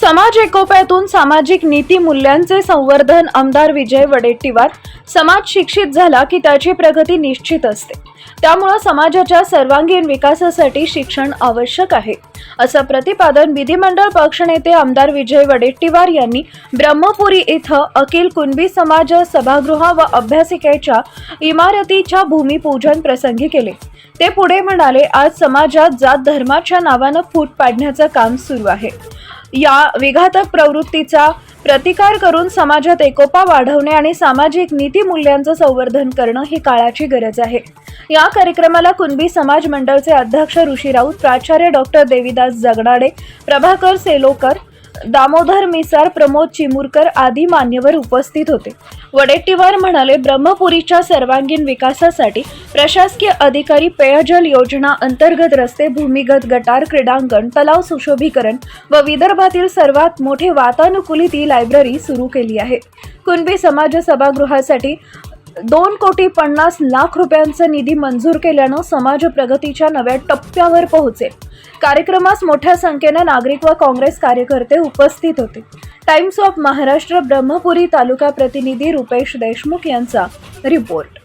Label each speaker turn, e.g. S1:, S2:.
S1: समाज एकोप्यातून सामाजिक नीती मूल्यांचे संवर्धन आमदार विजय वडेट्टीवार समाज शिक्षित झाला की त्याची प्रगती निश्चित असते. त्यामुळं समाजाच्या सर्वांगीण विकासासाठी शिक्षण आवश्यक आहे. असं प्रतिपादन विधिमंडळ पक्षनेते आमदार विजय वडेट्टीवार यांनी ब्रह्मपुरी इथं अखिल कुणबी समाज सभागृह व अभ्यासिकेच्या इमारतीच्या भूमिपूजन प्रसंगी केले. ते पुढे म्हणाले आज समाजात जात धर्माच्या नावानं फूट पाडण्याचं काम सुरू आहे. या विघातक प्रवृत्तीचा प्रतिकार करून समाजात एकोपा वाढवणे आणि सामाजिक नीतीमूल्यांचं संवर्धन करणं ही काळाची गरज आहे. या कार्यक्रमाला कुणबी समाज मंडळचे अध्यक्ष ऋषी राऊत प्राचार्य डॉक्टर देवीदास जगडाडे प्रभाकर सेलोकर दामोदर मिसार प्रमोद चिमूरकर आदी मान्यवर उपस्थित होते. वडेट्टीवार म्हणाले ब्रह्मपुरीच्या सर्वांगीण विकासासाठी प्रशासकीय अधिकारी पेयजल योजना अंतर्गत रस्ते भूमिगत गटार क्रीडांगण तलाव सुशोभीकरण व विदर्भातील सर्वात मोठे वातानुकूलित ई लायब्ररी सुरू केली आहे. कुणबी समाज सभागृहासाठी दोन कोटी पन्नास लाख रुपयांचा निधी मंजूर केल्यानं समाज प्रगतीच्या नव्या टप्प्यावर पोहोचेल. कार्यक्रमास मोठ्या संख्येनं नागरिक व काँग्रेस कार्यकर्ते उपस्थित होते. टाइम्स ऑफ महाराष्ट्र ब्रह्मपुरी तालुका प्रतिनिधी रुपेश देशमुख यांचा रिपोर्ट.